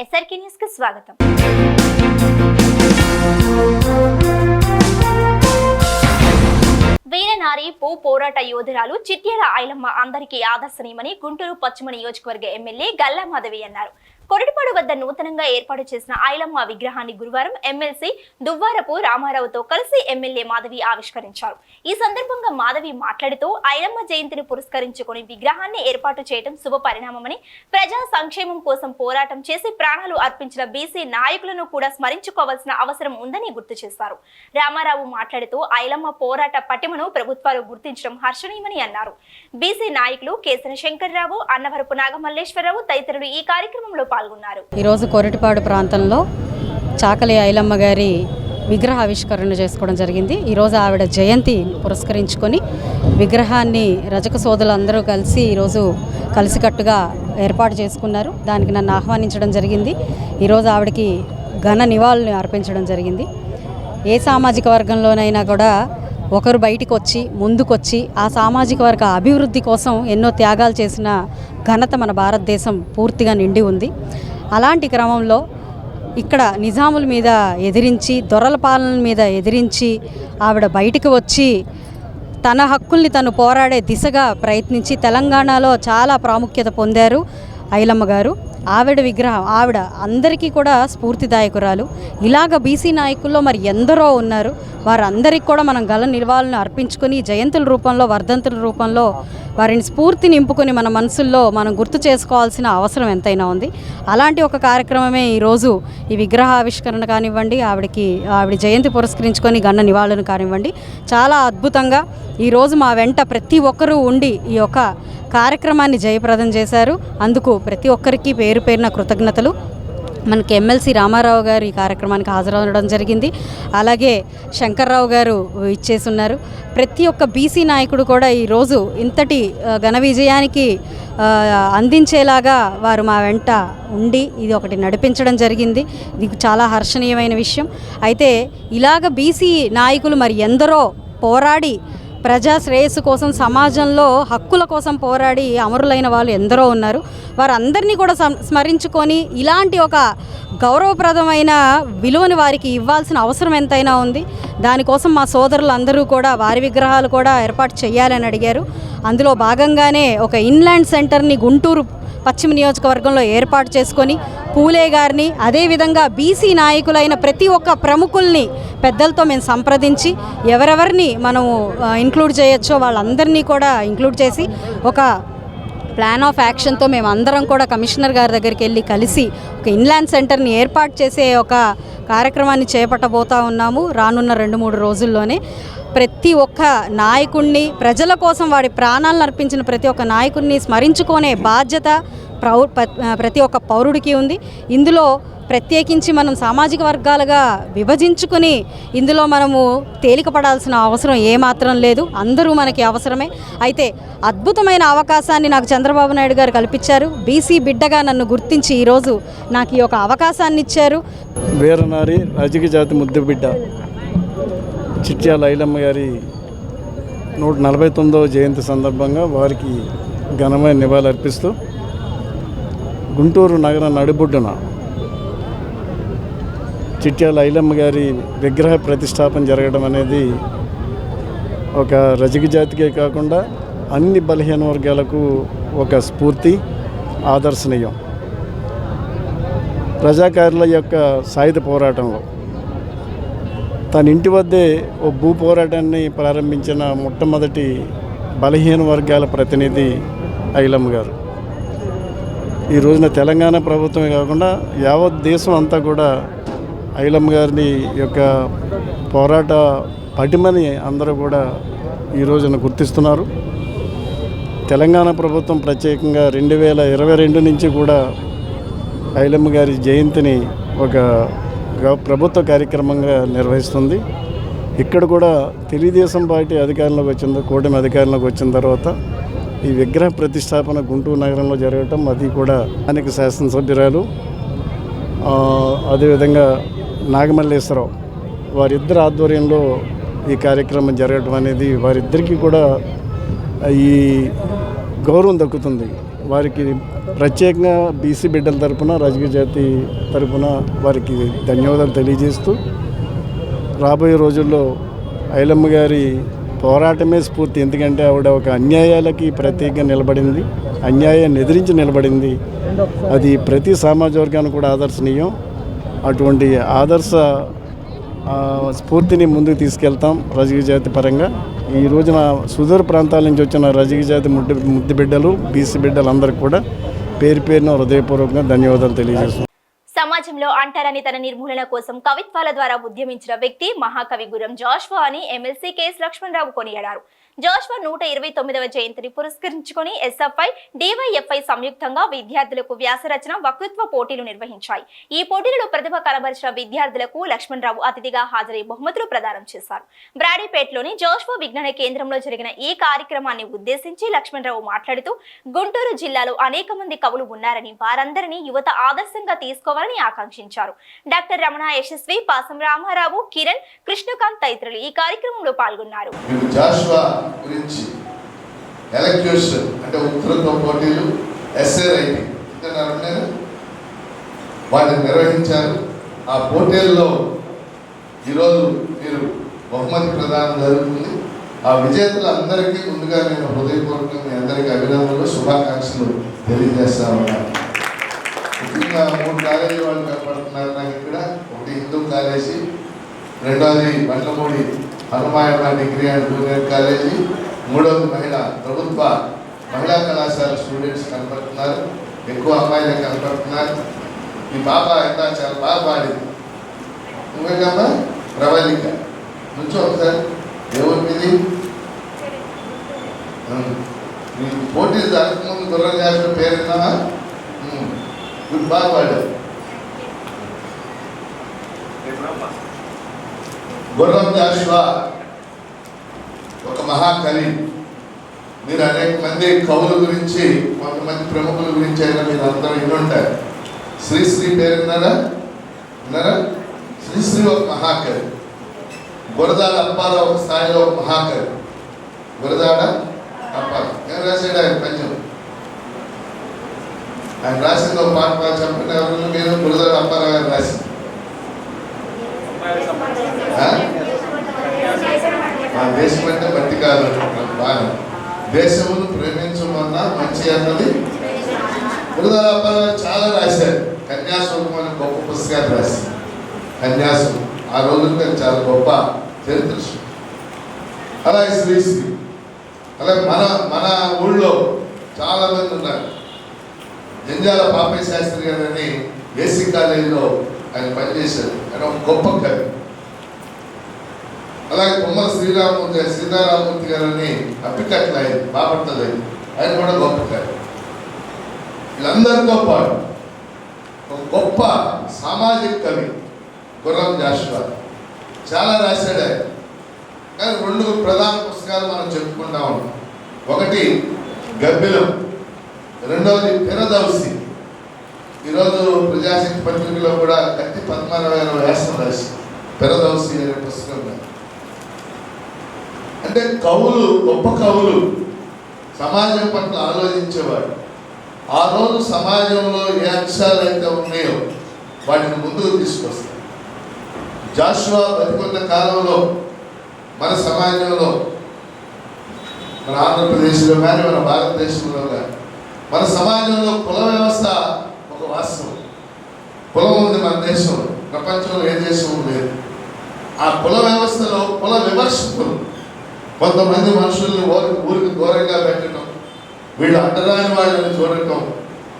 SRK న్యూస్కి స్వాగతం వీరనారి భూ పోరాట యోధురాలు చిట్యాల ఐలమ్మ అందరికీ ఆదర్శనీయమని గుంటూరు పశ్చిమ నియోజకవర్గ ఎమ్మెల్యే గల్లా మాధవి అన్నారు. కొరటిపాడు వద్ద నూతనంగా ఏర్పాటు చేసిన ఐలమ్మ విగ్రహాన్ని గురువారం ఎమ్మెల్సీ దువ్వారపు రామారావుతో కలిసి ఎమ్మెల్యే మాధవి ఆవిష్కరించారు. ఈ సందర్భంగా మాధవి మాట్లాడుతూ ఐలమ్మ జయంతిని పురస్కరించుకొని విగ్రహాన్ని ఏర్పాటు చేయడం శుభ పరిణామమని ప్రజా సంక్షేమం కోసం పోరాటం చేసి ప్రాణాలు అర్పించిన బీసీ నాయకులను కూడా స్మరించుకోవాల్సిన అవసరం ఉందని గుర్తు చేశారు. రామారావు మాట్లాడుతూ ఐలమ్మ పోరాట పటిమను ప్రభుత్వాలు గుర్తించడం హర్షణీయమని అన్నారు. బీసీ నాయకులు కేసన శంకర్రావు అన్నవరపు నాగమల్లేశ్వరరావు తదితరులు ఈ కార్యక్రమంలో పాల్గొన్నారు. ఈరోజు కొరటిపాడు ప్రాంతంలో చాకలి ఐలమ్మ గారి విగ్రహ ఆవిష్కరణ చేసుకోవడం జరిగింది. ఈరోజు ఆవిడ జయంతి పురస్కరించుకొని విగ్రహాన్ని రజక సోదరులందరూ కలిసి ఈరోజు కలిసికట్టుగా ఏర్పాటు చేసుకున్నారు. దానికి నన్ను ఆహ్వానించడం జరిగింది. ఈరోజు ఆవిడకి ఘన నివాళులు అర్పించడం జరిగింది. ఏ సామాజిక వర్గంలోనైనా కూడా ఒకరు బయటికి వచ్చి ముందుకొచ్చి ఆ సామాజిక వర్గ అభివృద్ధి కోసం ఎన్నో త్యాగాలు చేసిన ఘనత మన భారతదేశం పూర్తిగా నిండి ఉంది. అలాంటి క్రమంలో ఇక్కడ నిజాముల మీద ఎదిరించి దొరల పాలన మీద ఎదిరించి ఆవిడ బయటికి వచ్చి తన హక్కుల్ని తను పోరాడే దిశగా ప్రయత్నించి తెలంగాణలో చాలా ప్రాముఖ్యత పొందారు ఐలమ్మ గారు. ఆవిడ విగ్రహం ఆవిడ అందరికీ కూడా స్ఫూర్తిదాయకురాలు. ఇలాగ బీసీ నాయకుల్లో మరి ఎందరో ఉన్నారు. వారందరికీ కూడా మనం గల నివాళులను అర్పించుకొని జయంతుల రూపంలో వర్ధంతుల రూపంలో వారిని స్ఫూర్తి నింపుకొని మన మనసుల్లో మనం గుర్తు చేసుకోవాల్సిన అవసరం ఎంతైనా ఉంది. అలాంటి ఒక కార్యక్రమమే ఈరోజు ఈ విగ్రహ ఆవిష్కరణ కానివ్వండి ఆవిడకి ఆవిడ జయంతి పురస్కరించుకొని గన్న నివాళులను కానివ్వండి. చాలా అద్భుతంగా ఈరోజు మా వెంట ప్రతి ఒక్కరూ ఉండి ఈ యొక్క కార్యక్రమాన్ని జయప్రదం చేశారు. అందుకు ప్రతి ఒక్కరికి పేరు పేరున కృతజ్ఞతలు. మనకి ఎమ్మెల్సీ రామారావు గారు ఈ కార్యక్రమానికి హాజరవడం జరిగింది. అలాగే శంకర్రావు గారు ఇచ్చేసి ఉన్నారు ప్రతి ఒక్క బీసీ నాయకుడు కూడా ఈరోజు ఇంతటి ఘన విజయానికి అందించేలాగా వారు మా వెంట ఉండి ఇది ఒకటి నడిపించడం జరిగింది. ఇది చాలా హర్షణీయమైన విషయం. అయితే ఇలాగ బీసీ నాయకులు మరి ఎందరో పోరాడి ప్రజా శ్రేయస్సు కోసం సమాజంలో హక్కుల కోసం పోరాడి అమరులైన వాళ్ళు ఎందరో ఉన్నారు. వారందరినీ కూడా స్మరించుకొని ఇలాంటి ఒక గౌరవప్రదమైన విలువను వారికి ఇవ్వాల్సిన అవసరం ఎంతైనా ఉంది. దానికోసం మా సోదరులు అందరూ కూడా వారి విగ్రహాలు కూడా ఏర్పాటు చేయాలని అడిగారు. అందులో భాగంగానే ఒక ఇన్లాండ్ సెంటర్ని గుంటూరు పశ్చిమ నియోజకవర్గంలో ఏర్పాటు చేసుకొని పూలే గారిని అదేవిధంగా బీసీ నాయకులైన ప్రతి ఒక్క ప్రముఖుల్ని పెద్దలతో మేము సంప్రదించి ఎవరెవరిని మనము ఇంక్లూడ్ చేయొచ్చో వాళ్ళందరినీ కూడా ఇంక్లూడ్ చేసి ఒక ప్లాన్ ఆఫ్ యాక్షన్తో మేము అందరం కూడా కమిషనర్ గారి దగ్గరికి వెళ్ళి కలిసి ఒక ఇన్లాండ్ సెంటర్ని ఏర్పాటు చేసే ఒక కార్యక్రమాన్ని చేపట్టబోతా ఉన్నాము రానున్న రెండు మూడు రోజుల్లోనే. ప్రతి ఒక్క నాయకుడిని ప్రజల కోసం వాడి ప్రాణాలను అర్పించిన ప్రతి ఒక్క నాయకుడిని స్మరించుకునే బాధ్యత ప్రౌ ప్రతి ఒక్క పౌరుడికి ఉంది. ఇందులో ప్రత్యేకించి మనం సామాజిక వర్గాలుగా విభజించుకుని ఇందులో మనము తేలికపడాల్సిన అవసరం ఏమాత్రం లేదు. అందరూ మనకి అవసరమే. అయితే అద్భుతమైన అవకాశాన్ని నాకు చంద్రబాబు నాయుడు గారు కల్పించారు. బీసీ బిడ్డగా నన్ను గుర్తించి ఈరోజు నాకు ఈ యొక్క అవకాశాన్ని ఇచ్చారు. వీరనారి రజక జాతి ముద్దుబిడ్డ చిట్యాల ఐలమ్మ గారి నూట నలభై తొమ్మిదవ జయంతి సందర్భంగా వారికి ఘనమైన నివాళులు అర్పిస్తూ గుంటూరు నగర నడిబొడ్డున చిట్యాల ఐలమ్మ గారి విగ్రహ ప్రతిష్టాపన జరగడం అనేది ఒక రజక జాతికే కాకుండా అన్ని బలహీన వర్గాలకు ఒక స్ఫూర్తి ఆదర్శనీయం. ప్రజాకారుల యొక్క సాయుధ పోరాటంలో తన ఇంటి వద్దే ఓ భూ పోరాటాన్ని ప్రారంభించిన మొట్టమొదటి బలహీన వర్గాల ప్రతినిధి ఐలమ్మ గారు. ఈ రోజున తెలంగాణ ప్రభుత్వమే కాకుండా యావత్ దేశం అంతా కూడా ఐలమ్మ గారిని యొక్క పోరాట పటిమని అందరూ కూడా ఈ రోజున గుర్తిస్తున్నారు. తెలంగాణ ప్రభుత్వం ప్రత్యేకంగా రెండు వేల ఇరవై రెండు నుంచి కూడా ఐలమ్మ గారి జయంతిని ఒక ప్రభుత్వ కార్యక్రమంగా నిర్వహిస్తుంది. ఇక్కడ కూడా తెలుగుదేశం పార్టీ అధికారంలోకి వచ్చింది కూటమి అధికారంలోకి వచ్చిన తర్వాత ఈ విగ్రహ ప్రతిష్టాపన గుంటూరు నగరంలో జరగటం అది కూడా అనేక శాసనసభ్యురాలు అదేవిధంగా నాగమల్లేశ్వరరావు వారిద్దరు ఆధ్వర్యంలో ఈ కార్యక్రమం జరగటం అనేది వారిద్దరికీ కూడా ఈ గౌరవం దక్కుతుంది. వారికి ప్రత్యేకంగా బీసీ బిడ్డల తరపున రాజకీయ జాతి తరపున వారికి ధన్యవాదాలు తెలియజేస్తూ రాబోయే రోజుల్లో ఐలమ్మ గారి పోరాటమే స్ఫూర్తి. ఎందుకంటే ఆవిడ ఒక అన్యాయాలకి ప్రత్యేకంగా నిలబడింది అన్యాయాన్ని ఎదిరించి నిలబడింది. అది ప్రతి సామాజ వర్గానికి కూడా ఆదర్శనీయం. అటువంటి ఆదర్శ స్ఫూర్తిని ముందుకు తీసుకెళ్తాం రజక జాతి పరంగా. ఈ రోజున సుదూర ప్రాంతాల నుంచి వచ్చిన రజక జాతి ముద్దు ముద్దు బిడ్డలు బీసీ బిడ్డలు కూడా పేరు పేరున హృదయపూర్వకంగా ధన్యవాదాలు తెలియజేస్తున్నాం. సమాజంలో అంటరాని తన నిర్మూలన కోసం కవిత్వాల ద్వారా ఉద్యమించిన వ్యక్తి మహాకవి గురం జాష్వా అని ఎమ్మెల్సీ కేఎస్ లక్ష్మణరావు కొనియాడారు. జోష్వా నూట ఇరవై తొమ్మిదవ జయంతిని పురస్కరించుకొని ఎస్ఎఫ్ఐ డివైఎఫ్ఐ సంయుక్తంగా విద్యార్థులకు వ్యాసరచన వక్తృత్వ పోటీలు నిర్వహించాయి. ఈ పోటీలలో ప్రతిభ కనబరిచిన విద్యార్థులకు లక్ష్మణరావు అతిథిగా హాజరై బహుమతులు ప్రదానం చేశారు. బ్రాడీపేటలోని జోష్వా విజ్ఞాన కేంద్రంలో జరిగిన ఈ కార్యక్రమాన్ని ఉద్దేశించి లక్ష్మణరావు మాట్లాడుతూ గుంటూరు జిల్లాలో అనేక మంది కవులు ఉన్నారని వారందరినీ యువత ఆదర్శంగా తీసుకోవాలని ఆకాంక్షించారు. డాక్టర్ రమణ యశస్వి పాసం రామారావు కిరణ్ కృష్ణకాంత్ తదితరులు ఈ కార్యక్రమంలో పాల్గొన్నారు. గురించి. ఎలక్యూషన్ అంటే ఉత్తరత్వ పోటీలు ఎస్ఏ రైటింగ్. వింటున్నారా వాటిని నిర్వహించారు ఆ పోటీల్లో ఈరోజు మీరు బహుమతి ప్రదానం జరుగుతుంది. ఆ విజేతలందరికీ ముందుగా నేను హృదయపూర్వకంగా మీ అందరికీ అభినందనలు శుభాకాంక్షలు తెలియజేస్తామన్నాను ముఖ్యంగా మూడు కాలేజీ వాళ్ళు కనపడుతున్నారు నాకు ఇక్కడ. ఒకటి హిందూ కాలేజీ రెండోది Bandlamudi Hanumayamma degree and junior college. మూడవది మహిళ ప్రభుత్వ మహిళా కళాశాల స్టూడెంట్స్ కనపడుతున్నారు. ఎక్కువ అమ్మాయిలే కనపడుతున్నారు. ఈ పాప ఎంత? చాలా బాగా పాడింది నువ్వేకమ్మా ప్రవళిక నుంచో ఒకసారి. ఎవరి మీది? పోటీలు ఈ పోటీ జరగకముందు గుర్రం చేసిన పేరు గుడ్ బాగా పాడావు గుర్రం జాషువా ఒక మహాకవి. మీరు అనేక మంది కవుల గురించి కొంతమంది ప్రముఖుల గురించి అయినా మీరు అందరూ వినుంటారు. శ్రీశ్రీ పేరు విన్నారా? విన్నారా? శ్రీశ్రీ ఒక మహాకవి. గురదాడ అప్పారావు ఒక స్థాయిలో ఒక మహాకవి. గురదాడ అప్పారావు. ఏం రాశాడు ఆయన పద్యం? ఆయన రాసింది ఒక పాట పాట ఎవరు మీరు? గురదాడ అప్పారావు గారు రాసింది. ఆ? మా దేశం అంటే మట్టి కాదు. బాగా. దేశమును ప్రేమించమన్నా మంచి అన్నది చాలా రాశారు. కన్యాశుల్కం అనే గొప్ప పుస్తకాలు రాశారు. కన్యాశుల్కం ఆ రోజుల్లో చాలా గొప్ప చరిత్ర అలాగే శ్రీశ్రీ అలాగే మన మన ఊళ్ళో చాలా మంది ఉన్నారు. జంజాల పాపయ్య శాస్త్రి గారని ఏసీ కాలేజీలో ఆయన పనిచేశారు. ఆయన ఒక గొప్ప కవి. అలాగే కొమ్మ శ్రీరామూర్తి సీతారామూర్తి గారని అప్పికట్లు ఆయన బాపట్ల ఆయన కూడా గొప్ప వీళ్ళందరితో పాటు ఒక గొప్ప సామాజిక కవి గుర్రం జాషువా చాలా రాశాడు ఆయన. కానీ రెండు ప్రధాన పుస్తకాలు మనం చెప్పుకుంటా ఉన్నాం. ఒకటి గబ్బిలం రెండవది పిరదవసి ఈరోజు ప్రజాశక్తి పత్రికలో కూడా కత్తి పద్మారావు గారు వ్యాసం రాసి పిరదవసి అనే పుస్తకం. అంటే కవులు గొప్ప కవులు సమాజం పట్ల ఆలోచించేవాడు ఆ రోజు సమాజంలో ఏ అంశాలు అయితే ఉన్నాయో వాటిని ముందుకు తీసుకొస్తాయి జాషువా బతికున్న కాలంలో మన సమాజంలో మన ఆంధ్రప్రదేశ్లో కానీ మన భారతదేశంలో కానీ మన సమాజంలో కుల వ్యవస్థ ఒక వాస్తవం. కులం ఉంది మన దేశంలో ప్రపంచంలో ఏ దేశం లేదు ఆ కుల వ్యవస్థలో కుల విమర్శకులు కొంతమంది మనుషుల్ని ఊరికి ఊరికి దూరంగా పెట్టడం వీళ్ళు అంటరాని వాళ్ళని చూడటం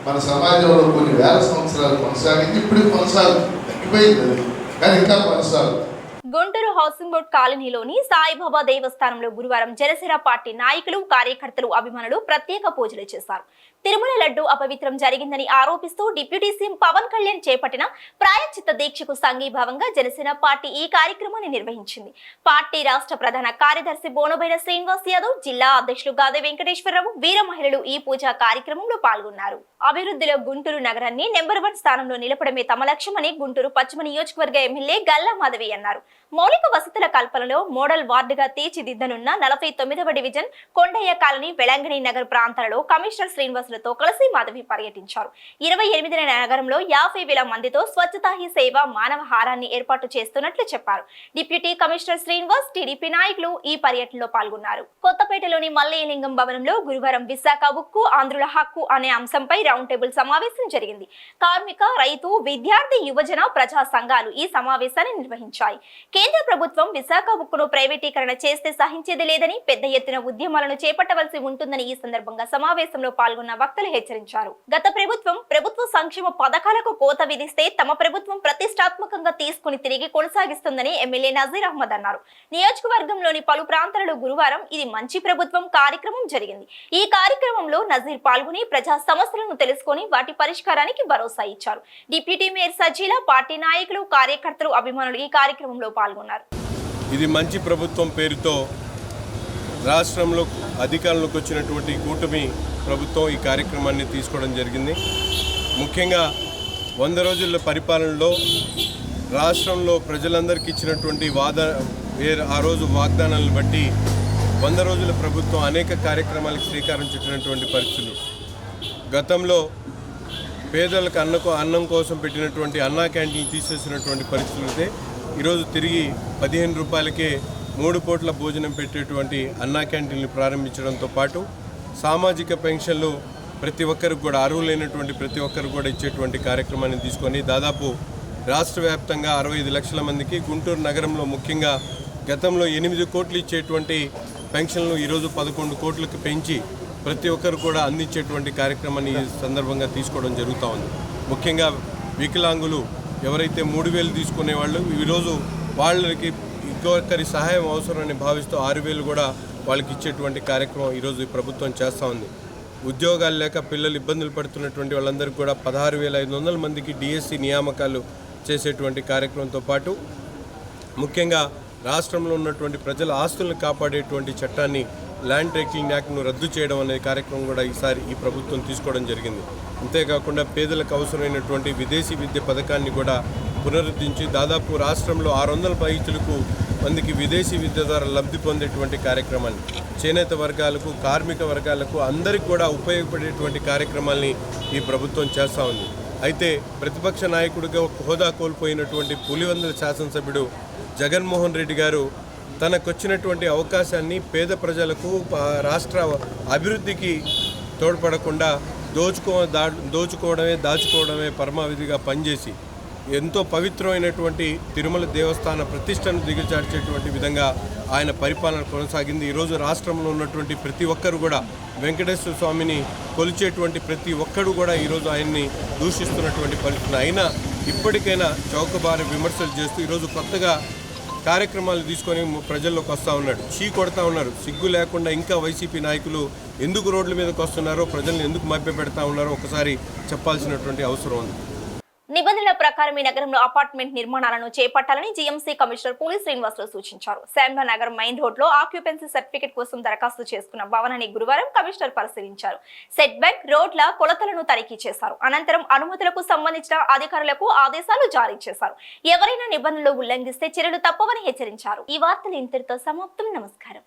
మన సమాజంలో కొన్ని వేల సంవత్సరాలు కొనసాగింది. ఇప్పుడు కొనసాగుతుంది. తగ్గిపోయింది కానీ ఇంకా కొనసాగుతుంది. గుంటూరు హౌసింగ్ బోర్డ్ కాలనీలోని సాయిబాబా దేవస్థానంలో గురువారం జనసేన పార్టీ నాయకులు కార్యకర్తలు అభిమానులు ప్రత్యేక పూజలు చేశారు. తిరుమల లడ్డు అపవిత్రం జరిగిందని ఆరోపిస్తూ డిప్యూటీ సీఎం పవన్ కళ్యాణ్ చేపట్టిన ప్రాయశ్చిత్త దీక్షకు సంఘీభావంగా జనసేన పార్టీ ఈ కార్యక్రమాన్ని నిర్వహించింది. పార్టీ రాష్ట్ర ప్రధాన కార్యదర్శి బోనబైన శ్రీనివాస్ యాదవ్ జిల్లా అధ్యక్షులు గాదే వెంకటేశ్వరరావు వీర మహిళలు ఈ పూజా కార్యక్రమంలో పాల్గొన్నారు. అభివృద్ధిలో గుంటూరు నగరాన్ని నెంబర్ వన్ స్థానంలో నిలపడమే తమ లక్ష్యమని గుంటూరు పశ్చిమ నియోజకవర్గ ఎమ్మెల్యే గల్లా మాధవి అన్నారు. మౌలిక వసతుల కల్పనలో మోడల్ వార్డుగా తీర్చిదిద్దనున్న నలభై తొమ్మిదవ డివిజన్ కొండయ్య కాలనీ వెలంగిణి నగర్ ప్రాంతాలలో కమిషనర్ శ్రీనివాసులతో కలిసి మాధవి పర్యటించారు. ఇరవై ఎనిమిదిన నగరంలో యాభై వేల మందితో స్వచ్ఛతా హీ సేవ మానవ హారాన్ని ఏర్పాటు చేస్తున్నట్లు చెప్పారు. డిప్యూటీ కమిషనర్ శ్రీనివాస్ టీడీపీ నాయకులు ఈ పర్యటనలో పాల్గొన్నారు. కొత్తపేటలోని మల్లయ్యలింగం భవనంలో గురువారం విశాఖ ఉక్కు ఆంధ్రుల హక్కు అనే అంశంపై రౌండ్ టేబుల్ సమావేశం జరిగింది. కార్మిక రైతు విద్యార్థి యువజన ప్రజా సంఘాలు ఈ సమావేశాన్ని నిర్వహించాయి. కేంద్ర ప్రభుత్వం విశాఖ ఉక్కును ప్రైవేటీకరణ చేస్తే సహించేది లేదని పెద్ద ఎత్తున ఉద్యమాలను చేపట్టవలసి ఉంటుందని ఈ సందర్భంగా సమావేశంలో పాల్గొన్న వక్తలు హెచ్చరించారు. గత ప్రభుత్వం ప్రభుత్వ సంక్షేమ పథకాలకు కోత విధిస్తే తమ ప్రభుత్వం ప్రతిష్టాత్మకంగా తీసుకుని తిరిగి కొనసాగిస్తుందని ఎమ్మెల్యే నజీర్ అహ్మద్ అన్నారు. నియోజకవర్గంలోని పలు ప్రాంతాలలో గురువారం ఇది మంచి ప్రభుత్వం కార్యక్రమం జరిగింది. ఈ కార్యక్రమంలో నజీర్ పాల్గొని ప్రజా సమస్యలను తెలుసుకొని వాటి పరిష్కారానికి భరోసా ఇచ్చారు. డిప్యూటీ మేయర్ సజీల పార్టీ నాయకులు కార్యకర్తలు అభిమానులు ఈ కార్యక్రమంలో పాల్గొన్నారు ఇది మంచి ప్రభుత్వం పేరుతో రాష్ట్రంలో అధికారంలోకి వచ్చినటువంటి కూటమి ప్రభుత్వం ఈ కార్యక్రమాన్ని తీసుకోవడం జరిగింది. ముఖ్యంగా వంద రోజుల పరిపాలనలో రాష్ట్రంలో ప్రజలందరికీ ఇచ్చినటువంటి వాద ఆ రోజు వాగ్దానాలను బట్టి వంద రోజుల ప్రభుత్వం అనేక కార్యక్రమాలకు శ్రీకారం చుట్టినటువంటి పరిస్థితులు. గతంలో పేదలకు అన్నకు అన్నం కోసం పెట్టినటువంటి అన్నా క్యాంటీన్ తీసేసినటువంటి పరిస్థితులు అయితే ఈరోజు తిరిగి పదిహేను రూపాయలకే మూడు పూట్ల భోజనం పెట్టేటువంటి అన్నా క్యాంటీన్లు ప్రారంభించడంతో పాటు సామాజిక పెన్షన్లు ప్రతి ఒక్కరికి కూడా అర్హులైనటువంటి ప్రతి ఒక్కరికి కూడా ఇచ్చేటువంటి కార్యక్రమాన్ని తీసుకొని దాదాపు రాష్ట్ర వ్యాప్తంగా అరవై ఐదు లక్షల మందికి గుంటూరు నగరంలో ముఖ్యంగా గతంలో ఎనిమిది కోట్లు ఇచ్చేటువంటి పెన్షన్లు ఈరోజు పదకొండు కోట్లకు పెంచి ప్రతి ఒక్కరు కూడా అందించేటువంటి కార్యక్రమాన్ని ఈ సందర్భంగా తీసుకోవడం జరుగుతూ ఉంది. ముఖ్యంగా వికలాంగులు ఎవరైతే మూడు వేలు తీసుకునే వాళ్ళు ఈరోజు వాళ్ళకి ఇంకొకరి సహాయం అవసరమని భావిస్తూ ఆరు వేలు కూడా వాళ్ళకి ఇచ్చేటువంటి కార్యక్రమం ఈరోజు ఈ ప్రభుత్వం చేస్తూ ఉంది. ఉద్యోగాలు లేక పిల్లలు ఇబ్బందులు పడుతున్నటువంటి వాళ్ళందరికీ కూడా పదహారు వేల ఐదు వందల మందికి డిఎస్సి నియామకాలు చేసేటువంటి కార్యక్రమంతో పాటు ముఖ్యంగా రాష్ట్రంలో ఉన్నటువంటి ప్రజల ఆస్తులను కాపాడేటువంటి చట్టాన్ని ల్యాండ్ టేకింగ్ యాక్ట్ను రద్దు చేయడం అనే కార్యక్రమం కూడా ఈసారి ఈ ప్రభుత్వం తీసుకోవడం జరిగింది. అంతేకాకుండా పేదలకు అవసరమైనటువంటి విదేశీ విద్య పథకాన్ని కూడా పునరుద్ధరించి దాదాపు రాష్ట్రంలో ఆరు వందల పైచులకు మందికి విదేశీ విద్య ద్వారా లబ్ధి పొందేటువంటి కార్యక్రమాన్ని చేనేత వర్గాలకు కార్మిక వర్గాలకు అందరికీ కూడా ఉపయోగపడేటువంటి కార్యక్రమాల్ని ఈ ప్రభుత్వం చేస్తూ ఉంది. అయితే ప్రతిపక్ష నాయకుడిగా హోదా కోల్పోయినటువంటి పులివందల శాసనసభ్యుడు జగన్మోహన్ రెడ్డి గారు తనకొచ్చినటువంటి అవకాశాన్ని పేద ప్రజలకు రాష్ట్ర అభివృద్ధికి తోడ్పడకుండా దోచుకో దా దోచుకోవడమే దాచుకోవడమే పరమావిధిగా పనిచేసి ఎంతో పవిత్రమైనటువంటి తిరుమల దేవస్థాన ప్రతిష్టను దిగజార్చేటువంటి విధంగా ఆయన పరిపాలన కొనసాగింది. ఈరోజు రాష్ట్రంలో ఉన్నటువంటి ప్రతి ఒక్కరు కూడా వెంకటేశ్వర స్వామిని కొలిచేటువంటి ప్రతి ఒక్కరు కూడా ఈరోజు ఆయన్ని దూషిస్తున్నటువంటి పరిస్థితి. అయినా ఇప్పటికైనా చౌకబారి విమర్శలు చేస్తూ ఈరోజు కొత్తగా కార్యక్రమాలు తీసుకొని ప్రజల్లోకి వస్తూ ఉన్నాడు. చీ కొడతా ఉన్నారు. సిగ్గు లేకుండా ఇంకా వైసీపీ నాయకులు ఎందుకు రోడ్ల మీదకి వస్తున్నారో ప్రజల్ని ఎందుకు మభ్యపెడతా ఉన్నారో ఒకసారి చెప్పాల్సినటువంటి అవసరం ఉంది. నిబంధనల ప్రకారం ఈ నగరంలో అపార్ట్మెంట్ నిర్మాణాలను చేపట్టాలని జీఎంసీ కమిషనర్ పోలీస్ శ్రీనివాసులు సూచించారు. శాంబా నగర్ మెయిన్ రోడ్లో ఆక్యుపెన్సీ సర్టిఫికెట్ కోసం దరఖాస్తు చేసుకున్న భవనాన్ని గురువారం కమిషనర్ పరిశీలించారు. సెట్ బ్యాక్ రోడ్ల కొలతలను తనిఖీ చేశారు. అనంతరం అనుమతులకు సంబంధించిన అధికారులకు ఆదేశాలు జారీ చేశారు. ఎవరైనా నిబంధనలు ఉల్లంఘిస్తే చర్యలు తప్పవని హెచ్చరించారు. ఈ వార్తలు ఇంతటితో సమాప్తం. నమస్కారం.